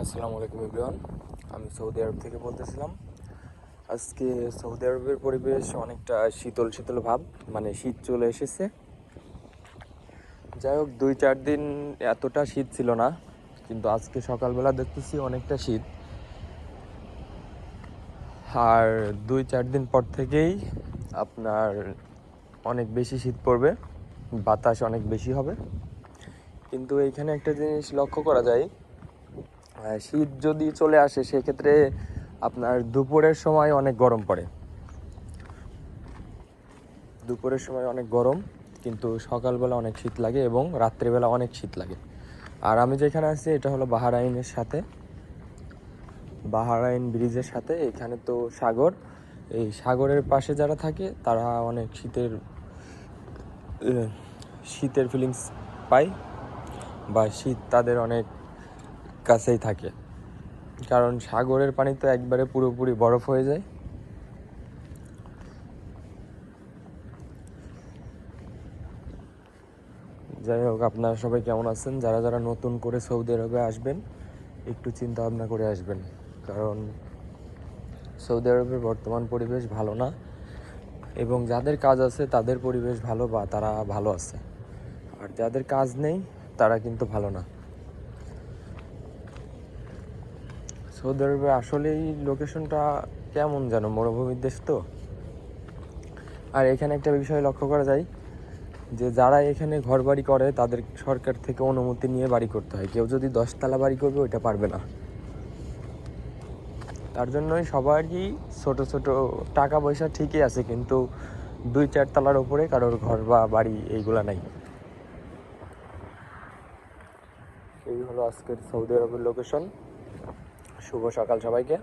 আসসালামু আলাইকুম ইব্রান আমি সৌদি আরব থেকে বলতেছিলাম। আজকে সৌদি আরবের পরিবেশ অনেকটা শীতল শীতল ভাব মানে শীত চলে এসেছে। যাই হোক, দুই চার দিন এতটা শীত ছিল না, কিন্তু আজকে সকালবেলা দেখতেছি অনেকটা শীত। আর দুই চার দিন পর থেকেই আপনার অনেক বেশি শীত পড়বে, বাতাস অনেক বেশি হবে। কিন্তু এইখানে একটা জিনিস লক্ষ্য করা যায় শীত যদি চলে আসে, সেক্ষেত্রে আপনার দুপুরের সময় অনেক গরম পড়ে। দুপুরের সময় অনেক গরম, কিন্তু সকালবেলা অনেক শীত লাগে এবং রাত্রিবেলা অনেক শীত লাগে। আর আমি যেখানে আছি, এটা হলো বাহারাইনের সাথে। বাহারাইন ব্রিজের সাথে, এখানে তো সাগর। এই সাগরের পাশে যারা থাকে, তারা অনেক শীতের শীতের ফিলিংস পায়। বা শীত তাদের অনেক কাছেই থাকে। কারণ সাগরের পানি তো একবারে পুরোপুরি বরফ হয়ে যায়। যাই হোক, আপনারা সবাই কেমন আছেন? যারা যারা নতুন করে সৌদি আরবে আসবেন, একটু চিন্তা ভাবনা করে আসবেন। কারণ সৌদি আরবের বর্তমান পরিবেশ ভালো না এবং যাদের কাজ আছে, তাদের পরিবেশ ভালো বা তারা ভালো আছে। আর যাদের কাজ নেই, তারা কিন্তু ভালো না। সৌদি আরবে আসলেই লোকেশনটা কেমন যেন, মরুভূমির দেশ তো? আর এখানে একটা বিষয় লক্ষ্য করা যায়, যে যারা এখানে ঘর বাড়ি করে, তাদের সরকার থেকে অনুমতি নিয়ে বাড়ি করতে হয়। কেউ যদি দশতলা বাড়ি করবে, ওইটা পারবে না। তার জন্যই সবারই ছোট ছোট টাকা পয়সা ঠিকই আছে, কিন্তু দুই চার তলার উপরে কারোর ঘর বা বাড়ি এইগুলা নাই। এই হলো আজকের সৌদি আরবের লোকেশন শুভ সকাল সবাইকে।